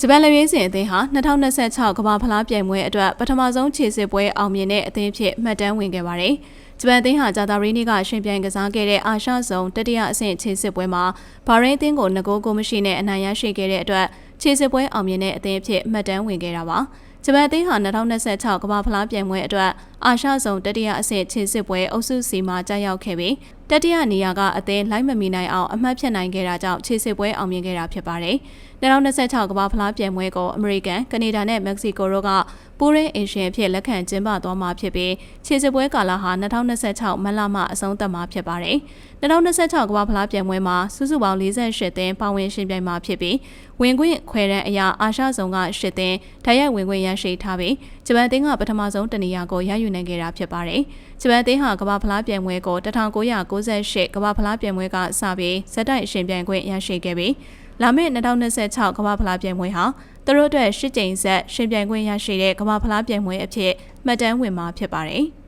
ဂျပန်လက်ရွေးစင်အသင်းဟာ2026ကမ္ဘာဖလားပြိုင်ပွဲအတွက်ပထမဆုံးခြေစစ်ပွဲအောင်မြင်တဲ့အသင်းဖြစ်မှတ်တမ်းဝင်ခဲ့ပါတယ်။ဂျပန်အသင်းဟာဂျာတာရီနီကရှင်ပြိုင်ကစားခဲ့တဲ့အာရှဇုံတတိယအဆင့်ခြေစစ်ပွဲမှာဘာရိန်းအသင်းကိုငကိုးကိုမရှိနဲ့အနိုင်ရရှိခဲ့တဲ့အတွက် ခြေစစ်ပွဲအောင်မြင်တဲ့အသင်းဖြစ်မှတ်တမ်းဝင်ခဲ့တာပါ။ဂျပန်အသင်းဟာ2026ကမ္ဘာဖလားပြိုင်ပွဲအတွက်အာရှဇုံတတိယအဆင့်ခြေစစ်ပွဲအုပ်စုစီမှာကြာရောက်ခဲ့ပြီးတတိယနေရာကအသင်းလိုက်မမီနိုင်အောင်အမှတ်ဖြတ်နိုင်ခဲ့တာကြောင့်ခြေစစ်ပွဲအောင်မြင်ခဲ့တာဖြစ်ပါတယ်။2026ကမ္ဘာဖလားပြိုင်ပွဲကိုအမေရိကန်၊ကနေဒါနဲ့မက္ကဆီကိုတို့က ပူးရင်းအင်ရှင်ဖြစ်လက်ခံကျင်းပသွားမှာဖြစ်ပြီးခြေစစ်ပွဲကာလဟာ2026မတ်လမှအဆုံးသတ်မှာဖြစ်ပါတယ်။2026ကမ္ဘာဖလားပြိုင်ပွဲမှာစုစုပေါင်း48သင်းပါဝင်ရှင်ပြိုင်မှာဖြစ်ပြီးဝင်ခွင့်ခွဲတန်းအရာအာရှဇုံက10သင်းဓာတ်ရိုက်ဝင်ခွင့်ရရှိထားပြီးဂျပန်သင်းကပထမဆုံးတနေရာကိုရယူနိုင်ခဲ့တာဖြစ်ပါတယ်။ဂျပန်သင်းဟာကမ္ဘာဖလားပြိုင်ပွဲကို1998ကမ္ဘာဖလားပြိုင်ပွဲကစပြီးဇက်တိုက်ရှင်ပြိုင်ခွင့်ရရှိခဲ့ပြီးလာမယ့်2026ကမ္ဘာဖလားပြိုင်ပွဲဟာ သူတို့အတွက်ရှစ်ကြိမ်ဆက်ရှင်ပြိုင်ခွင့်ရရှိတဲ့ကမ္ဘာဖလားပြိုင်ပွဲအဖြစ်မှတ်တမ်းဝင်မှာဖြစ်ပါတယ်။